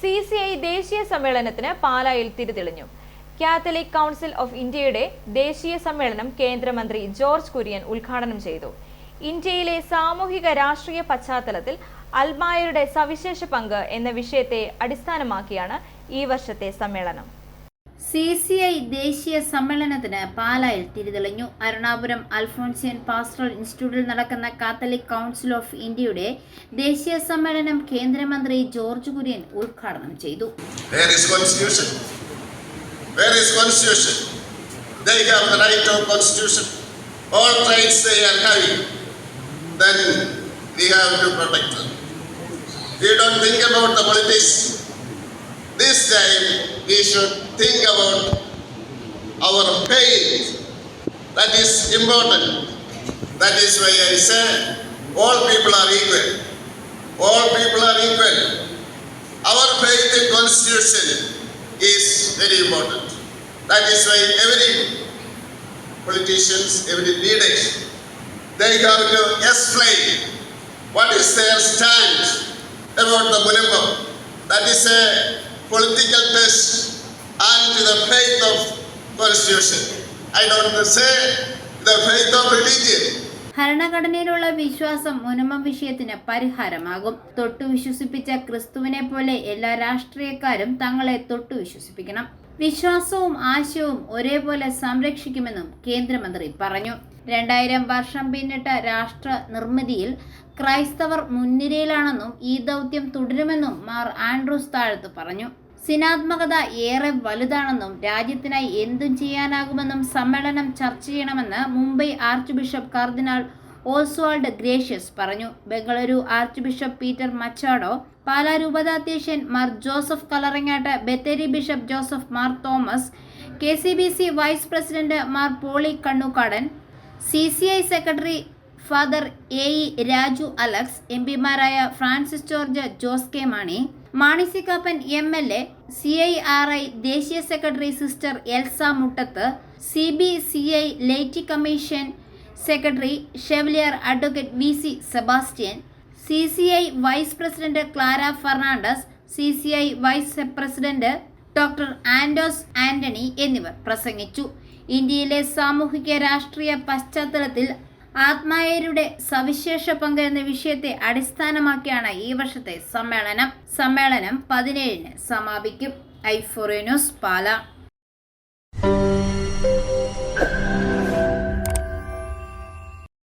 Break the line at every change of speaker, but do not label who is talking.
C C I ദേശീയ സമ്മേളനത്തിന് പാലായിൽ തിരിതെളിഞ്ഞു. കാത്തലിക് കൗൺസിൽ ഓഫ് ഇന്ത്യയുടെ ദേശീയ സമ്മേളനം കേന്ദ്രമന്ത്രി ജോർജ് കുര്യൻ ഉദ്ഘാടനം ചെയ്തു. ഇന്ത്യയിലെ സാമൂഹിക രാഷ്ട്രീയ പശ്ചാത്തലത്തിൽ അൽമായരുടെ സവിശേഷ പങ്ക് എന്ന വിഷയത്തെ അടിസ്ഥാനമാക്കിയാണ് ഈ വർഷത്തെ സമ്മേളനം.
സി സി ഐ ദേശീയ സമ്മേളനത്തിന് പാലായിൽ തിരിതെളിഞ്ഞു അരുണാപുരം അൽഫോൺസിയൻ പാസ്റ്ററൽ ഇൻസ്റ്റിറ്റ്യൂട്ടിൽ നടക്കുന്ന കാത്തലിക് കൗൺസിൽ ഓഫ് ഇന്ത്യയുടെ ദേശീയ സമ്മേളനം കേന്ദ്രമന്ത്രി ജോർജ് കുര്യൻ ഉദ്ഘാടനം ചെയ്തു
we have to protect. We don't think about the politics. This time we should think about our faith. That is important. That is why I say all people are equal. All people are equal. Our faith in constitution is very important. That is why every politicians, every leaders, they have to explain what is their stand about the Mulambam. That is a political test and to the faith of constitution. I don't say the faith of religion.
ഭരണഘടനയിലുള്ള വിശ്വാസം മുനമ വിഷയത്തിന് പരിഹാരമാകും തൊട്ടു വിശ്വസിപ്പിച്ച ക്രിസ്തുവിനെ പോലെ എല്ലാ രാഷ്ട്രീയക്കാരും തങ്ങളെ തൊട്ടു വിശ്വസിപ്പിക്കണം വിശ്വാസവും ആശയവും ഒരേപോലെ സംരക്ഷിക്കുമെന്നും കേന്ദ്രമന്ത്രി പറഞ്ഞു രണ്ടായിരം വർഷം പിന്നിട്ട രാഷ്ട്ര നിർമ്മിതിയിൽ ക്രൈസ്തവർ മുൻനിരയിലാണെന്നും ഈ ദൗത്യം തുടരുമെന്നും മാർ ആൻഡ്രൂസ് താഴത്ത് പറഞ്ഞു. സിനാത്മകത ഏറെ വലുതാണെന്നും രാജ്യത്തിനായി എന്തും ചെയ്യാനാകുമെന്നും സമ്മേളനം ചർച്ച ചെയ്യണമെന്ന് Mumbai archbishop cardinal Oswald Gracias പറഞ്ഞു. Bengaluru archbishop Peter Machado Pala രൂപതാധ്യക്ഷൻ Mar Joseph Kallarangatt Bathery bishop Joseph Mar Thomas K C B C vice president Mar Poly Kannookadan C C I secretary father A E Raju Alex M പിമാരായ Francis George Jose K Mani Mani C Kappan M L A C I R I ദേശീയ secretary sister Elsa Muttath C B C I laity commission secretary chevalier advocate V C Sebastian C C I vice president Clara Fernandez C C I vice president doctor ആൻഡോസ് Antony എന്നിവർ പ്രസംഗിച്ചു. ഇന്ത്യയിലെ സാമൂഹിക രാഷ്ട്രീയ പശ്ചാത്തലത്തിൽ ആത്മായരുടെ സവിശേഷ പങ്ക് എന്ന വിഷയത്തെ അടിസ്ഥാനമാക്കിയാണ് ഈ വർഷത്തെ സമ്മേളനം. സമ്മേളനം പതിനേഴിന് സമാപിക്കും. ഐഫോറിയനോസ് പാല.